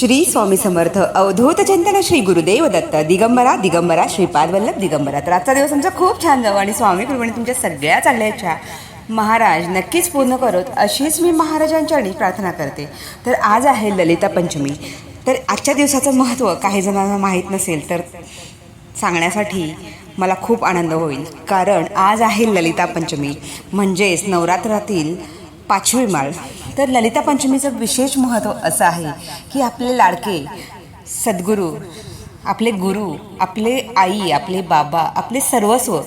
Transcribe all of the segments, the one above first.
श्री स्वामी समर्थ अवधूत चिंतन श्री गुरुदेव दत्त दिगंबरा दिगंबरा श्रीपाद वल्लभ दिगंबरा. तर आजचा दिवस आमचा खूप छान जावा आणि स्वामी कृपेने तुमच्या सगळ्या चांगल्या इच्छा महाराज नक्कीच पूर्ण करत अशीच मी महाराजांच्या आणि प्रार्थना करते. तर आज आहे ललिता पंचमी. तर आजच्या दिवसाचं महत्त्व काही जणांना माहीत नसेल तर सांगण्यासाठी मला खूप आनंद होईल. कारण आज आहे ललिता पंचमी म्हणजेच नवरात्रातील पाचवी माळ. तर ललिता पंचमीचं विशेष महत्त्व असं आहे की आपले लाडके सद्गुरू आपले गुरु आपले आई आपले बाबा आपले सर्वस्व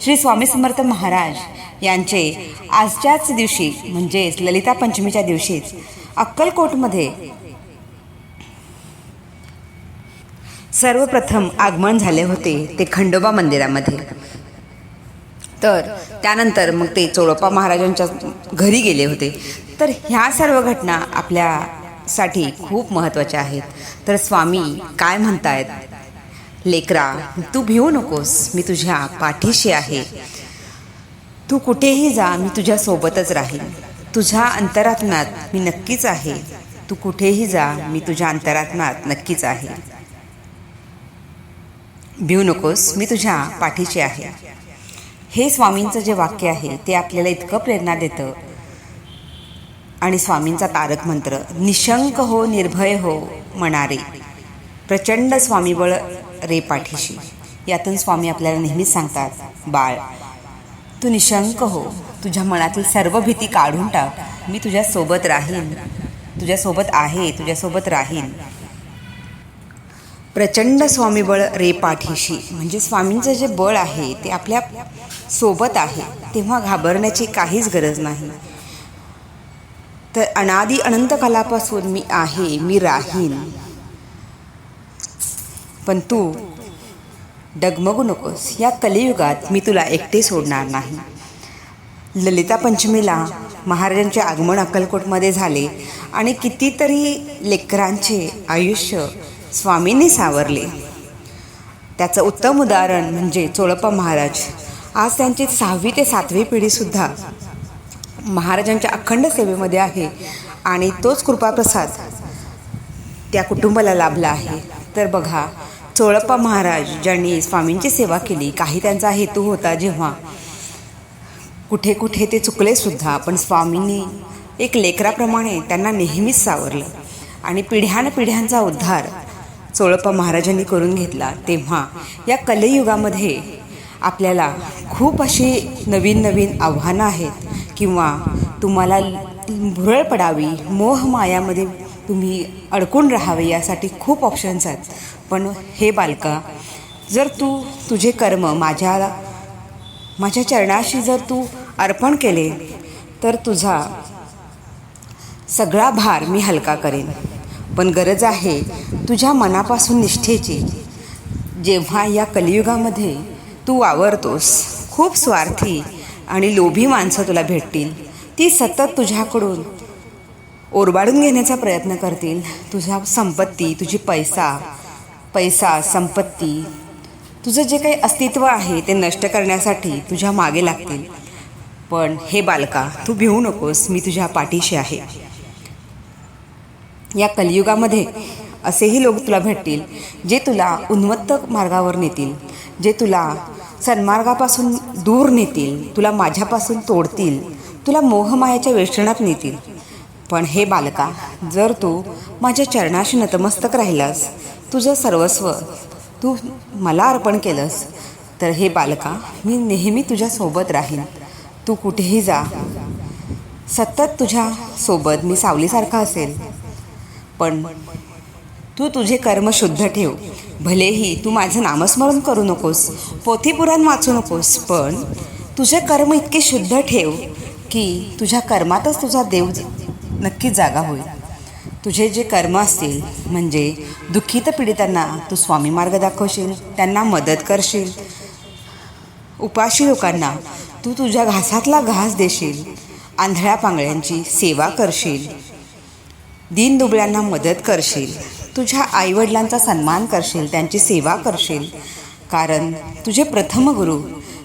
श्री स्वामी समर्थ महाराज यांचे आजच्याच दिवशी म्हणजेच ललिता पंचमीच्या दिवशीच अक्कलकोटमध्ये सर्वप्रथम आगमन झाले होते ते खंडोबा मंदिरामध्ये. तर त्यानंतर मग ते चोळप्पा महाराजांच्या घरी गेले होते. तर ह्या सर्व घटना आपल्यासाठी खूप महत्त्वाच्या आहेत. तर स्वामी काय म्हणतायत? लेकरा तू भिवू नकोस मी तुझ्या पाठीशी आहे. तू कुठेही जा मी तुझ्या सोबतच तुझ्या अंतरात्म्यात मी नक्कीच आहे. तू कुठेही जा मी तुझ्या अंतरात्म्यात नक्कीच आहे. भिवू नकोस मी तुझ्या पाठीशी आहे. हे स्वामींचं जे वाक्य आहे ते आपल्याला इतकं प्रेरणा देतं. आणि स्वामींचा तारक मंत्र निशंक हो निर्भय हो म्हणारे. प्रचंड स्वामीबळ रे पाठीशी. यातून स्वामी आपल्याला नेहमीच सांगतात बाळ तू निशंक हो. तुझ्या मनातील सर्व भीती काढून टाक. मी तुझ्यासोबत राहीन. तुझ्यासोबत आहे तुझ्यासोबत राहीन. प्रचंड स्वामीबळ रे पाठीशी. म्हणजे स्वामींचं जे बळ आहे ते आपल्यासोबत आहे तेव्हा घाबरण्याची काहीच गरज नाही. तर अनादी अनंत कालापासून मी आहे मी राहीन. पण तू डगमगू नकोस. या कलियुगात मी तुला एकटे सोडणार नाही. ललिता पंचमीला महाराजांचे आगमन अक्कलकोटमध्ये झाले आणि कितीतरी लेकरांचे आयुष्य स्वामींनी सावरले. त्याचं उत्तम उदाहरण म्हणजे चोळप्पा महाराज. आज त्यांची सहावी ते सातवी पिढीसुद्धा महाराजांच्या अखंड सेवेमध्ये आहे आणि तोच कृपाप्रसाद त्या कुटुंबाला लाभला आहे. तर बघा चोळप्पा महाराज ज्यांनी स्वामींची सेवा केली काही त्यांचा हेतू होता जेव्हा कुठे कुठे ते चुकले सुद्धा पण स्वामींनी एक लेकराप्रमाणे त्यांना नेहमीच सावरलं. आणि पिढ्यानपिढ्यांचा उद्धार चोळप्पा महाराजांनी करून घेतला तेव्हा या कलयुगामध्ये आपल्याला खूप अशी नवीन नवीन आव्हानं आहेत किंवा तुम्हाला भुरळ पडावी मोहमायामध्ये तुम्ही अडकून राहावे यासाठी खूप ऑप्शन्स आहेत. पण हे बालका जर तू तुझे कर्म माझ्या माझ्या चरणाशी जर तू अर्पण केले तर तुझा सगळा भार मी हलका करेन. पण गरज आहे तुझ्या मनापासून निष्ठेची. जेव्हा या कलियुगामध्ये तू वावरतोस खूप स्वार्थी आणि लोभी माणसं तुला भेटतील. ती सतत तुझ्याकडून ओरबाडून घेण्याचा प्रयत्न करतील. तुझ्या संपत्ती तुझी पैसा पैसा संपत्ती तुझं जे काही अस्तित्व आहे ते नष्ट करण्यासाठी तुझ्या मागे लागतील. पण हे बालका तू भिवू नकोस मी तुझ्या पाठीशी आहे. या कलियुगामध्ये असेही लोक तुला भेटतील जे तुला उन्मत्त मार्गावर नेतील जे तुला सन्मार्गापासून दूर नेतील तुला माझ्यापासून तोडतील तुला मोहमायाच्या वेष्टणात नेतील. पण हे बालका जर तू माझ्या चरणाशी नतमस्तक राहिलास तुझं सर्वस्व तू मला अर्पण केलंस तर हे बालका मी नेहमी तुझ्यासोबत राहीन. तू कुठेही जा. सतत तुझ्या सोबत मी सावलीसारखा असेल. पण. तू तुझे कर्म शुद्ध ठेव. भलेही तू माझं नामस्मरण करू नकोस पोथीपुराण वाचू नकोस पण तुझे कर्म इतके शुद्ध ठेव की तुझ्या कर्मातच तुझा देव नक्कीच जागा होईल. तुझे जे कर्म असतील म्हणजे दुःखित पीडितांना तू स्वामी मार्ग दाखवशील त्यांना मदत करशील उपाशी लोकांना तू तुझ्या घासातला घास देशील आंधळ्या पांगळ्यांची सेवा करशील दीनदुबळ्यांना मदत करशील. तुझ्या आईवडिलांचा सन्मान करशील त्यांची सेवा करशील. कारण तुझे प्रथम गुरु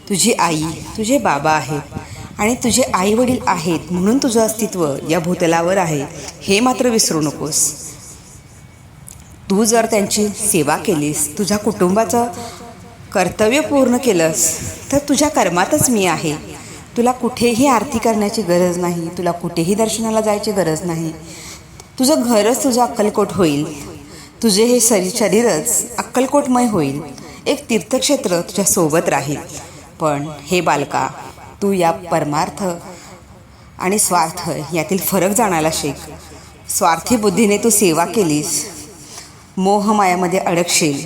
तुझी आई तुझे बाबा आहेत. आणि तुझे आईवडील आहेत म्हणून तुझं अस्तित्व या भूतलावर आहे. हे मात्र विसरू नकोस. तू जर त्यांची सेवा केलीस तुझ्या कुटुंबाचं कर्तव्य पूर्ण केलंस तर तुझ्या कर्मातच मी आहे. तुला कुठेही आरती करण्याची गरज नाही तुला कुठेही दर्शनाला जायची गरज नाही. तुझं घरच तुझं अक्कलकोट होईल. तुझे हे शरी शरीरच अक्कलकोटमय होईल. एक तीर्थक्षेत्र तुझ्या सोबत राहील. पण हे बालका तू या परमार्थ आणि स्वार्थ यातील फरक जाणायला शिक. स्वार्थी बुद्धीने तू सेवा केलीस. मोहमायामध्ये अडकशील.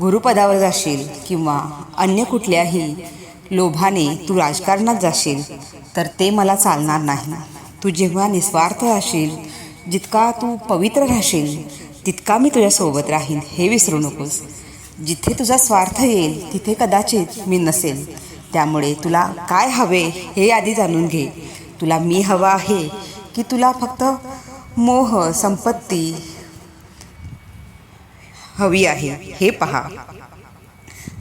गुरुपदावर जाशील किंवा अन्य कुठल्याही लोभाने तू राजकारणात जाशील तर ते मला चालणार नाही. तू जेव्हा निस्वार्थ राहशील जितका तू पवित्र राहशील तितका मी तुझ्यासोबत राहीन हे विसरू नकोस. जिथे तुझा स्वार्थ येईल तिथे कदाचित मी नसेल. त्यामुळे तुला काय हवे हे आधी जाणून घे. तुला मी हवा आहे की तुला फक्त मोह संपत्ती हवी आहे हे पहा.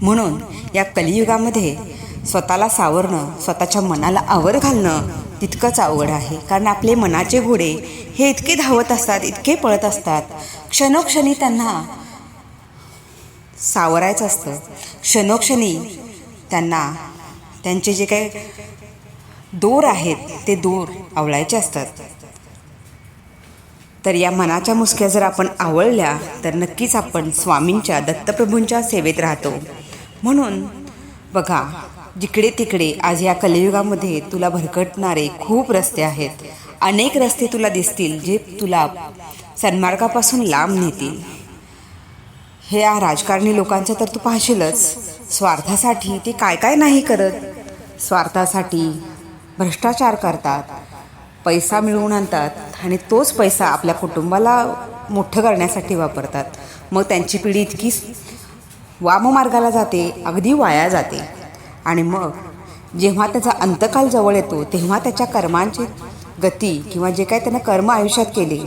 म्हणून या कलियुगामध्ये स्वतःला सावरणं स्वतःच्या मनाला आवर घालणं तितकंच अवघड आहे. कारण आपले मनाचे घोडे हे इतके धावत असतात इतके पळत असतात. क्षणोक्षणी त्यांना सावरायचं असतं. क्षणोक्षणी त्यांना त्यांचे जे काही दोर आहेत ते दोर आवळायचे असतात. तर या मनाच्या मुसक्या जर आपण आवळल्या तर नक्कीच आपण स्वामींच्या दत्तप्रभूंच्या सेवेत राहतो. म्हणून बघा जिकडे तिकडे आज या कलियुगामध्ये तुला भरकटणारे खूप रस्ते आहेत. अनेक रस्ते तुला दिसतील जे तुला सन्मार्गापासून लांब नेतील. हे या राजकारणी लोकांचं तर तू पाहशीलच. स्वार्थासाठी ते काय काय नाही करत. स्वार्थासाठी भ्रष्टाचार करतात. पैसा मिळवून आणतात आणि तोच पैसा आपल्या कुटुंबाला मोठं करण्यासाठी वापरतात. मग त्यांची पिढी इतकी वाममार्गाला जाते अगदी वाया जाते. आणि मग जेव्हा त्याचा अंतकाल जवळ येतो तेव्हा त्याच्या कर्मांची गती किंवा जे काही त्यानं कर्म आयुष्यात केले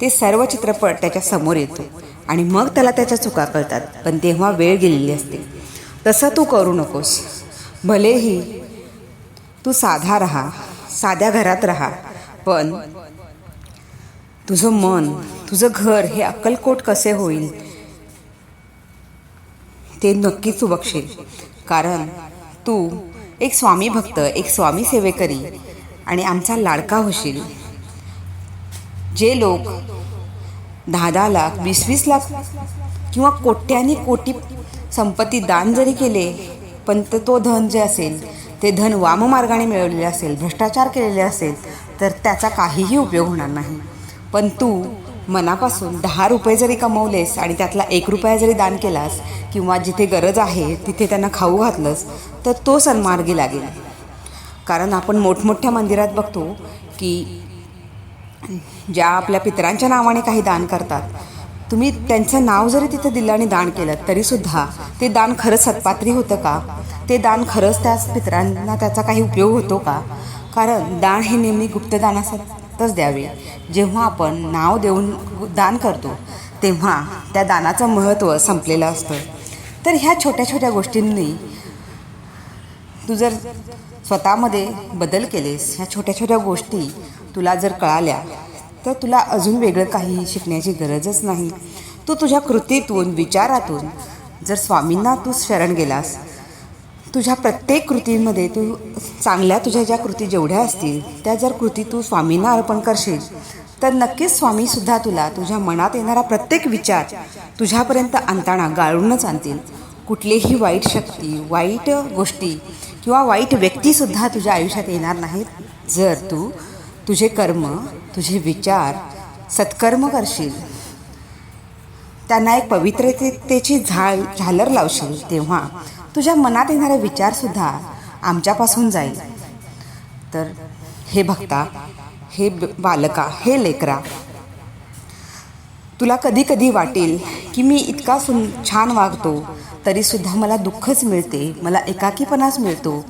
ते सर्व चित्रपट त्याच्यासमोर येतो. आणि मग त्याला त्याच्या चुका कळतात. पण तेव्हा वेळ गेलेली असते. तसं तू करू नकोस. भलेही तू साधा राहा साध्या घरात राहा पण तुझं मन तुझं घर हे अक्कलकोट कसे होईल ते नक्कीच तू बघशील. कारण तू एक स्वामी भक्त एक स्वामी सेवेकरी आणि आमचा लाडका होशील. जे लोक दहा दहा लाख वीस वीस लाख किंवा कोट्यानी कोटी संपत्ती दान जरी केले पण तो धन जे असेल ते धन वाममार्गाने मिळवलेले असेल भ्रष्टाचार केलेले असेल तर त्याचा काहीही उपयोग होणार नाही. पण तू मनापासून दहा रुपये जरी कमवलेस आणि त्यातला एक रुपया जरी दान केलास किंवा जिथे गरज आहे तिथे त्यांना खाऊ घातलंस तर तो सन्मार्गी लागेल. कारण आपण मोठमोठ्या मंदिरात बघतो की ज्या आपल्या पितरांच्या नावाने काही दान करतात तुम्ही त्यांचं नाव जरी तिथे दिलं आणि दान केलं तरीसुद्धा ते दान खरंच सत्पात्री होतं का? ते दान खरंच त्याच पितरांना त्याचा काही उपयोग होतो का? कारण दान हे नेहमी गुप्तदान असतात गुप्तदानातच द्यावे. जेव्हा आपण नाव देऊन दान करतो तेव्हा त्या दानाचं महत्त्व संपलेलं असतं. तर ह्या छोट्या छोट्या गोष्टींनी तू जर स्वतःमध्ये बदल केलेस ह्या छोट्या छोट्या गोष्टी तुला जर कळाल्या तर तुला अजून वेगळं काही शिकण्याची गरजच नाही. तू तुझ्या कृतीतून विचारातून जर स्वामींना तू शरण गेलास तुझ्या प्रत्येक कृतीमध्ये तू चांगल्या तुझ्या ज्या कृती जेवढ्या असतील त्या जर कृती तू स्वामींना अर्पण करशील तर नक्कीच स्वामीसुद्धा तुला तुझ्या मनात येणारा प्रत्येक विचार तुझ्यापर्यंत आणताना गाळूनच आणतील. कुठलीही वाईट शक्ती वाईट गोष्टी किंवा वाईट व्यक्तीसुद्धा तुझ्या आयुष्यात येणार नाहीत. जर तू तुझे कर्म तुझे विचार सत्कर्म करशील त्यांना एक पवित्रतेची झाळ झालर लावशील तेव्हा तुझ्या मनात येणारे विचारसुद्धा आमच्यापासून जाईल. तर हे भक्ता हे ब- बालका हे लेकरा तुला कधी कधी वाटेल की मी इतका सुन छान वागतो तरीसुद्धा मला दुःखच मिळते मला एकाकीपणाच मिळतो.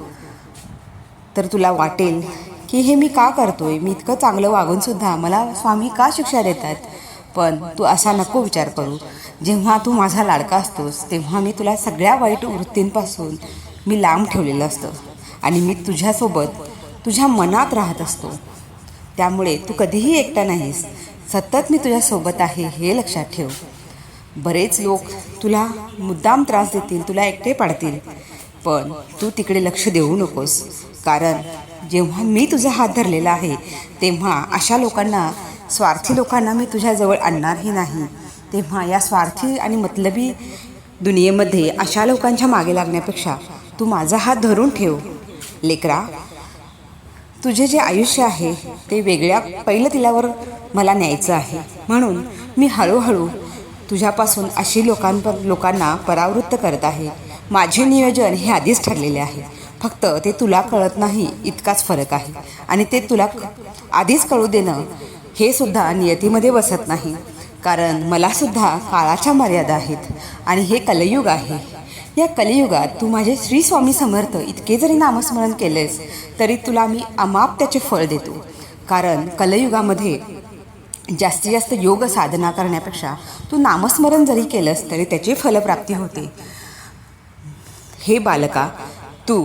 तर तुला वाटेल की हे मी का करतोय? मी इतकं चांगलं वागूनसुद्धा मला स्वामी का शिक्षा देतात? पण तू असा नको विचार करू. जेव्हा तू माझा लाडका असतोस तेव्हा मी तुला सगळ्या वाईट वृत्तींपासून मी लांब ठेवलेलं असतं आणि मी तुझ्यासोबत तुझ्या मनात राहत असतो. त्यामुळे तू कधीही एकटा नाहीस. सतत मी तुझ्यासोबत आहे हे लक्षात ठेव. बरेच लोक तुला मुद्दाम त्रास देतील तुला एकटे पाडतील. पण तू तिकडे लक्ष देऊ नकोस. कारण जेव्हा मी तुझा हात धरलेला आहे तेव्हा अशा लोकांना स्वार्थी लोकांना मी तुझ्याजवळ आणणारही नाही. तेव्हा या स्वार्थी आणि मतलबी दुनियेमध्ये अशा लोकांच्या मागे लागण्यापेक्षा तू माझा हात धरून ठेव. लेकरा तुझे जे आयुष्य आहे ते वेगळ्या पहिलं तिलावर मला न्यायचं आहे. म्हणून मी हळूहळू तुझ्यापासून अशी लोकांप लोकांना परावृत्त करत आहे. माझे नियोजन हे आधीच ठरलेले आहे. फक्त ते तुला कळत नाही इतकाच फरक आहे. आणि ते तुला आधीच कळू देणं हे सुद्धा नियतीमध्ये बसत नाही. कारण मलासुद्धा काळाच्या मर्यादा आहेत आणि हे कलयुग आहे. या कलियुगात तू माझे श्री स्वामी समर्थ इतके जरी नामस्मरण केलेस तरी तुला मी अमाप त्याचे फळ देतो. कारण कलयुगामध्ये जास्तीत जास्त योग साधना करण्यापेक्षा तू नामस्मरण जरी केलंस तरी त्याची फलप्राप्ती होते. हे बालका तू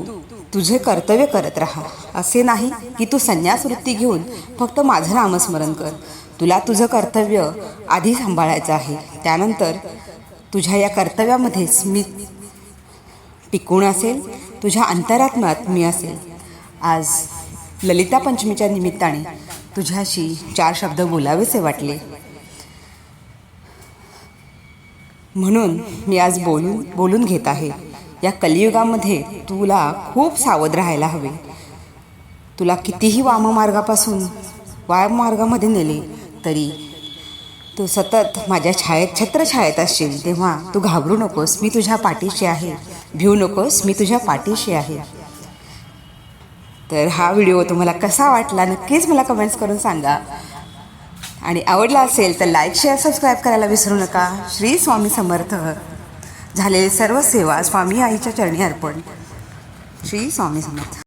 तुझे कर्तव्य करत राहा. असे नाही की तू संन्यास वृत्ती घेऊन फक्त माझं नामस्मरण कर. तुला तुझं कर्तव्य आधी सांभाळायचं आहे. त्यानंतर तुझ्या या कर्तव्यामध्येच मी टिकून असेल तुझ्या अंतरात्म्यात मी असेल. आज ललिता पंचमीच्या निमित्ताने तुझ्याशी चार शब्द बोलावेसे वाटले. म्हणून मी आज बोलून बोलून घेत आहे. या कलियुगामध्ये तुला खूप सावध राहायला हवे. तुला कितीही वाममार्गापासून वाममार्गामध्ये नेले तरी तू सतत माझ्या छायेत छत्रछायेत असशील तेव्हा तू घाबरू नकोस. मी तुझ्या पाठीशी आहे. भिऊ नकोस. मी तुझ्या पाठीशी आहे. तर हा व्हिडिओ तुम्हाला कसा वाटला नक्कीच मला कमेंट्स करून सांगा. आणि आवडला असेल तर लाईक शेअर सबस्क्राईब करायला विसरू नका. श्री स्वामी समर्थ. झालेले सर्व सेवा स्वामी आईच्या चरणी अर्पण. श्री स्वामी समर्थ.